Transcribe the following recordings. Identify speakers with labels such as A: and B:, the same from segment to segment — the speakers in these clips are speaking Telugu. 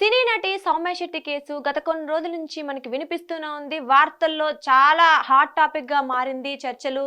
A: సినీ నటి సౌమ్య శెట్టి కేసు గత కొన్ని రోజుల నుంచి మనకి వినిపిస్తూనే ఉంది. వార్తల్లో చాలా హాట్ టాపిక్గా మారింది. చర్చలు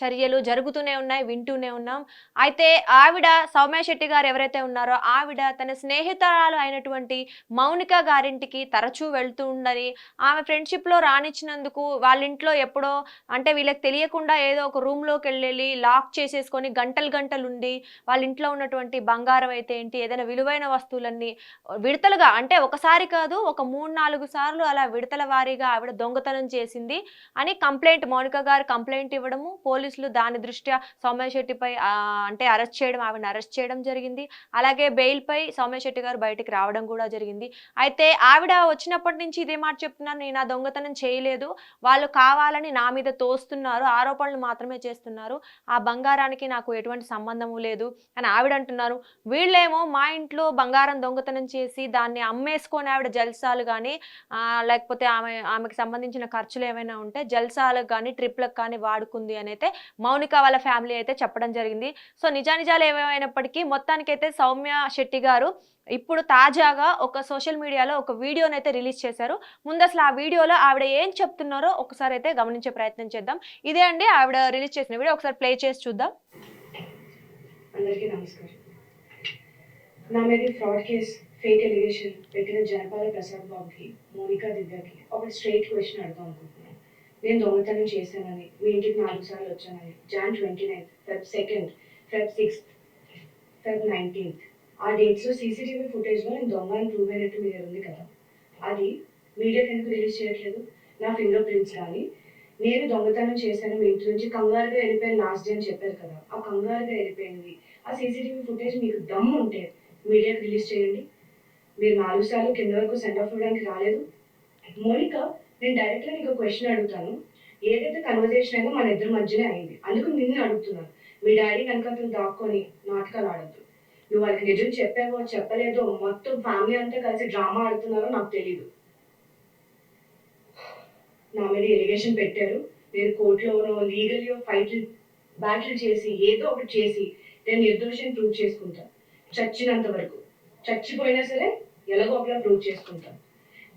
A: చర్యలు జరుగుతూనే ఉన్నాయి వింటూనే ఉన్నాం. అయితే ఆవిడ సౌమ్య శెట్టి గారు ఎవరైతే ఉన్నారో ఆవిడ తన స్నేహితురాలు అయినటువంటి మౌనిక గారింటికి తరచూ వెళ్తూ ఉండని ఆమె ఫ్రెండ్షిప్లో రాణించినందుకు రానిచ్చినందుకు వాళ్ళ ఇంట్లో ఎప్పుడో అంటే వీళ్ళకి తెలియకుండా ఏదో ఒక రూమ్లోకి వెళ్ళి లాక్ చేసేసుకొని గంటలు గంటలు ఉండి వాళ్ళ ఇంట్లో ఉన్నటువంటి బంగారం అయితే ఏంటి ఏదైనా విలువైన వస్తువులన్నీ విడతలుగా అంటే ఒకసారి కాదు ఒక మూడు నాలుగు సార్లు అలా విడతల వారీగా ఆవిడ దొంగతనం చేసింది అని కంప్లైంట్ మౌనిక గారు కంప్లైంట్ ఇవ్వడము పోలీసులు దాని దృష్ట్యా సౌమ్య శెట్టిపై అంటే అరెస్ట్ చేయడం ఆవిడని అరెస్ట్ చేయడం జరిగింది. అలాగే బెయిల్పై పై శెట్టి గారు బయటికి రావడం కూడా జరిగింది. అయితే ఆవిడ వచ్చినప్పటి నుంచి ఇదే మాట చెప్తున్నారు నేను ఆ దొంగతనం చేయలేదు. వాళ్ళు కావాలని నా మీద తోస్తున్నారు. ఆరోపణలు మాత్రమే చేస్తున్నారు. ఆ బంగారానికి నాకు ఎటువంటి సంబంధము లేదు అని ఆవిడ అంటున్నారు. వీళ్ళేమో మా ఇంట్లో బంగారం దొంగతనం చేసి దాన్ని అమ్మేసుకొని ఆవిడ జల్సాలు కానీ లేకపోతే ఆమె ఆమెకు సంబంధించిన ఖర్చులు ఏమైనా ఉంటే జల్సాలకు కానీ ట్రిప్లకు కానీ వాడుకుంది అని అయితే మౌనిక వాళ్ళ ఫ్యామిలీ అయితే చెప్పడం జరిగింది. సో నిజానిజాలు ఏమైనప్పటికీ మొత్తానికైతే సౌమ్య శెట్టి గారు ఇప్పుడు తాజాగా ఒక సోషల్ మీడియాలో ఒక వీడియోని అయితే రిలీజ్ చేశారు. ముందు అసలు ఆ వీడియోలో ఆవిడ ఏం చెప్తున్నారో ఒకసారి అయితే గమనించే ప్రయత్నం చేద్దాం. ఇదే అండి ఆవిడ రిలీజ్ చేసిన వీడియో. ఒకసారి ప్లే చేసి చూద్దాం.
B: అందరికీ నమస్కారం. నా మీద ఫ్రాడ్ కేసు ఫేక్ ఎలిగేషన్ పెట్టిన జనపాల ప్రసాద్ బాబుకి మోనికా దిద్దకి ఒక స్ట్రైట్ క్వశ్చన్ అడుగుతాం అనుకుంటున్నాను. నేను దొంగతనం చేశానని మీ ఇంటికి నాలుగు సార్లు వచ్చానని Jan twenty ninth Feb second Feb sixth Feb nineteenth ఆ డేట్స్లో సీసీటీవీ ఫుటేజ్లో నేను దొంగ అని ప్రూవ్ అయినట్టు మీ దగ్గర ఉంది కదా. అది మీడియాకి ఎందుకు రిలీజ్ చేయట్లేదు? నా ఫింగర్ ప్రింట్స్ కానీ నేను దొంగతనం చేశాను మీ ఇంటి నుంచి కంగారుగా వెళ్ళిపోయాను లాస్ట్ డే అని చెప్పారు కదా. ఆ కంగారుగా వెళ్ళిపోయింది ఆ సీసీటీవీ ఫుటేజ్ మీకు దమ్ము ఉంటే మీడియాకి రిలీజ్ చేయండి. మీరు నాలుగు సార్లు కింద వరకు సెంటర్ ఆఫ్ ఇవ్వడానికి రాలేదు. మోనిక నేను డైరెక్ట్గా నీకు క్వశ్చన్ అడుగుతాను. ఏదైతే కన్వర్జేషన్ అయిందో మన ఇద్దరి మధ్యనే అయింది. అందుకు నిన్ను అడుగుతున్నాను మీ డాడీ అతను దాక్కొని నాటకాలు ఆడద్దు. నువ్వు వాళ్ళకి నిజం చెప్పావో చెప్పలేదో మొత్తం ఫ్యామిలీ అంతా కలిసి డ్రామా ఆడుతున్నారో నాకు తెలీదు. నా మీద ఎలిగేషన్ పెట్టారు. నేను కోర్టులోనో లీగల్గా ఫైట్లు బ్యాటిల్ చేసి ఏదో ఒకటి చేసి నేను నిర్దోషం ప్రూవ్ చేసుకుంటాను చచ్చినంత వరకు. చచ్చిపోయినా సరే ఎలాగో ఒకలా ప్రూవ్ చేసుకుంటాను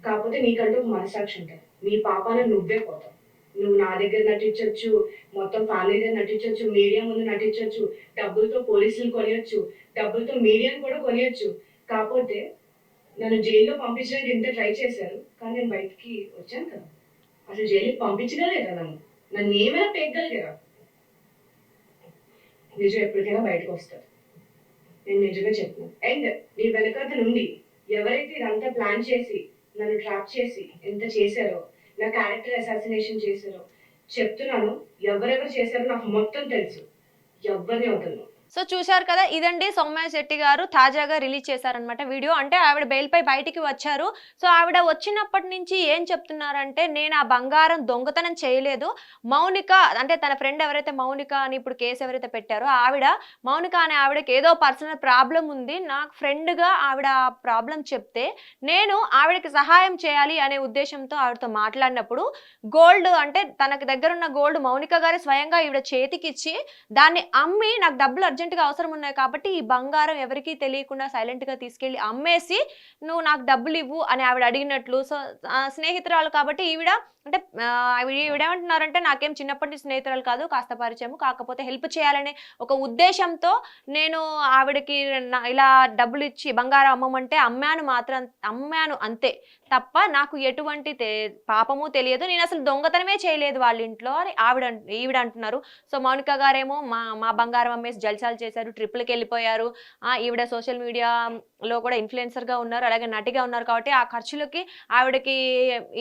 B: కాకపోతే నీకంటూ మనసాక్షి ఉంటుంది. నీ పాపాన నువ్వే పోతావు. నువ్వు నా దగ్గర నటించవచ్చు మొత్తం ఫ్యామిలీ దగ్గర నటించవచ్చు మీడియా ముందు నటించవచ్చు డబ్బులతో పోలీసులు కొనియొచ్చు డబ్బులతో మీడియాను కూడా కొనియొచ్చు. కాకపోతే నన్ను జైల్లో పంపించడానికి ఎంత ట్రై చేశారు కానీ నేను బయటికి వచ్చాను కదా. అసలు జైలుకి పంపించగలేదా నన్ను? నన్ను ఏమైనా పెగ్గలిగారా నిజం ఎప్పటికైనా బయటకు వస్తారు నేను నిజంగా చెప్తున్నాను. అండ్ నీ వెనకాత నుండి ఎవరైతే ఇదంతా ప్లాన్ చేసి నన్ను ట్రాప్ చేసి ఎంత చేశారో నా క్యారెక్టర్ అసాసినేషన్ చేశారో చెప్తున్నాను ఎవరెవరు చేశారో నాకు మొత్తం తెలుసు. ఎవరిని వదలను?
A: సో చూశారు కదా ఇదండి సౌమ్య శెట్టి గారు తాజాగా రిలీజ్ చేశారనమాట వీడియో. అంటే ఆవిడ బెయిల్పై బయటికి వచ్చారు. సో ఆవిడ వచ్చినప్పటి నుంచి ఏం చెప్తున్నారంటే నేను ఆ బంగారం దొంగతనం చేయలేదు. మౌనిక అంటే తన ఫ్రెండ్ ఎవరైతే మౌనిక అని ఇప్పుడు కేసు ఎవరైతే పెట్టారో ఆవిడ మౌనిక అనే ఆవిడకి ఏదో పర్సనల్ ప్రాబ్లం ఉంది. నాకు ఫ్రెండ్గా ఆవిడ ఆ ప్రాబ్లం చెప్తే నేను ఆవిడకి సహాయం చేయాలి అనే ఉద్దేశంతో ఆవిడతో మాట్లాడినప్పుడు గోల్డ్ అంటే తనకి దగ్గర ఉన్న గోల్డ్ మౌనిక గారి స్వయంగా ఈవిడ చేతికిచ్చి దాన్ని అమ్మి నాకు డబ్బులు అర్జెంటుగా అవసరం ఉన్నాయి కాబట్టి ఈ బంగారం ఎవరికీ తెలియకుండా సైలెంట్గా తీసుకెళ్ళి అమ్మేసి నువ్వు నాకు డబ్బులు ఇవ్వు అని ఆవిడ అడిగినట్లు. సో స్నేహితురాలు కాబట్టి ఈవిడ అంటే ఈవిడేమంటున్నారంటే నాకేం చిన్నప్పటి నుంచి స్నేహితురాలు కాదు కాస్త పరిచయం కాకపోతే హెల్ప్ చేయాలనే ఒక ఉద్దేశంతో నేను ఆవిడకి ఇలా డబ్బులు ఇచ్చి బంగారం అమ్మమంటే అమ్మాను మాత్రం అమ్మాను అంతే. తప్ప నాకు ఎటువంటి తె- పాపము తెలియదు. నేను అసలు దొంగతనమే చేయలేదు వాళ్ళ ఇంట్లో అని ఆవిడ ఈవిడ అంటున్నారు. సో మౌనిక గారేమో మా మా బంగారం అమ్మేసి జల్సాలు చేశారు ట్రిప్లకి వెళ్ళిపోయారు. ఈవిడ సోషల్ మీడియాలో కూడా ఇన్ఫ్లుయెన్సర్గా ఉన్నారు అలాగే నటిగా ఉన్నారు కాబట్టి ఆ ఖర్చులకి ఆవిడకి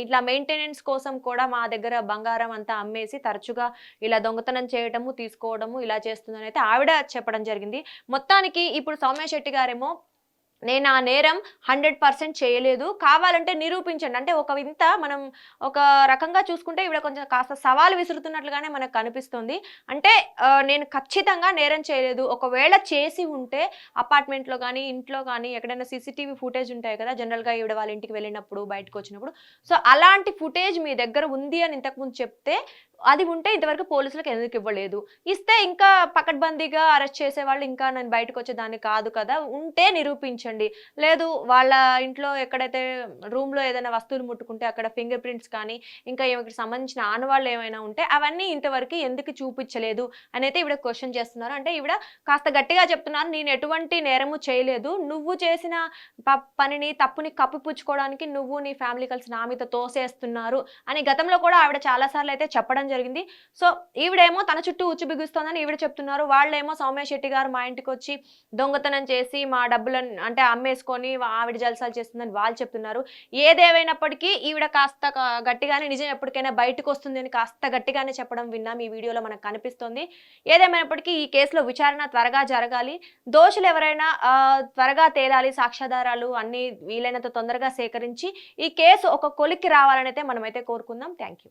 A: ఇట్లా మెయింటెనెన్స్ కోసం కూడా మా దగ్గర బంగారం అంతా అమ్మేసి తరచుగా ఇలా దొంగతనం చేయడము తీసుకోవడము ఇలా చేస్తుందని అయితే ఆవిడ చెప్పడం జరిగింది. మొత్తానికి ఇప్పుడు సౌమ్య శెట్టి గారేమో నేను ఆ నేరం హండ్రెడ్ పర్సెంట్ చేయలేదు. కావాలంటే నిరూపించండి. అంటే ఒక వింత మనం ఒక రకంగా చూసుకుంటే ఇవిడ కొంచెం కాస్త సవాలు విసురుతున్నట్లుగానే మనకు కనిపిస్తుంది అంటే నేను ఖచ్చితంగా నేరం చేయలేదు. ఒకవేళ చేసి ఉంటే అపార్ట్మెంట్లో కానీ ఇంట్లో కానీ ఎక్కడైనా సీసీటీవీ ఫుటేజ్ ఉంటాయి కదా జనరల్గా ఈవిడ వాళ్ళ ఇంటికి వెళ్ళినప్పుడు బయటకు వచ్చినప్పుడు. సో అలాంటి ఫుటేజ్ మీ దగ్గర ఉంది అని ఇంతకుముందు చెప్తే అది ఉంటే ఇంతవరకు పోలీసులకు ఎందుకు ఇవ్వలేదు? ఇస్తే ఇంకా పకడ్బందీగా అరెస్ట్ చేసే వాళ్ళు ఇంకా నేను బయటకు వచ్చేదాన్ని కాదు కదా ఉంటే నిరూపించండి. లేదు వాళ్ళ ఇంట్లో ఎక్కడైతే రూమ్లో ఏదైనా వస్తువులు ముట్టుకుంటే అక్కడ ఫింగర్ ప్రింట్స్ కానీ ఇంకా ఏమైనా సంబంధించిన ఆనవాళ్ళు ఏమైనా ఉంటే అవన్నీ ఇంతవరకు ఎందుకు చూపించలేదు అని అయితే ఈవిడ క్వశ్చన్ చేస్తున్నారు. అంటే ఇవిడ కాస్త గట్టిగా చెప్తున్నారు నేను ఎటువంటి నేరము చేయలేదు. నువ్వు చేసిన ప- పనిని తప్పుని కప్పిపుచ్చుకోవడానికి నువ్వు నీ ఫ్యామిలీ కలిసి నా మీద తోసేస్తున్నారు అని గతంలో కూడా ఆవిడ చాలాసార్లు అయితే చెప్పడం జరిగింది. సో ఈవిడేమో తన చుట్టూ ఉచ్చు బిగుస్తోందని ఈవిడ చెప్తున్నారు. వాళ్ళేమో సౌమ్య శెట్టి గారు మా ఇంటికి వచ్చి దొంగతనం చేసి మా డబ్బులను అంటే అమ్మేసుకొని ఆవిడ జలసాలు చేస్తుందని వాళ్ళు చెప్తున్నారు. ఏదేమైనప్పటికీ ఈవిడ కాస్త గట్టిగానే నిజం ఎప్పటికైనా బయటకు వస్తుంది అని కాస్త గట్టిగానే చెప్పడం విన్నాం. ఈ వీడియోలో మనకు కనిపిస్తుంది. ఏదేమైనప్పటికీ ఈ కేసులో విచారణ త్వరగా జరగాలి. దోషులు ఎవరైనా త్వరగా తేలాలి. సాక్ష్యాధారాలు అన్ని వీలైనంత తొందరగా సేకరించి ఈ కేసు ఒక కొలిక్కి రావాలని అయితే మనమైతే కోరుకుందాం. Thank you.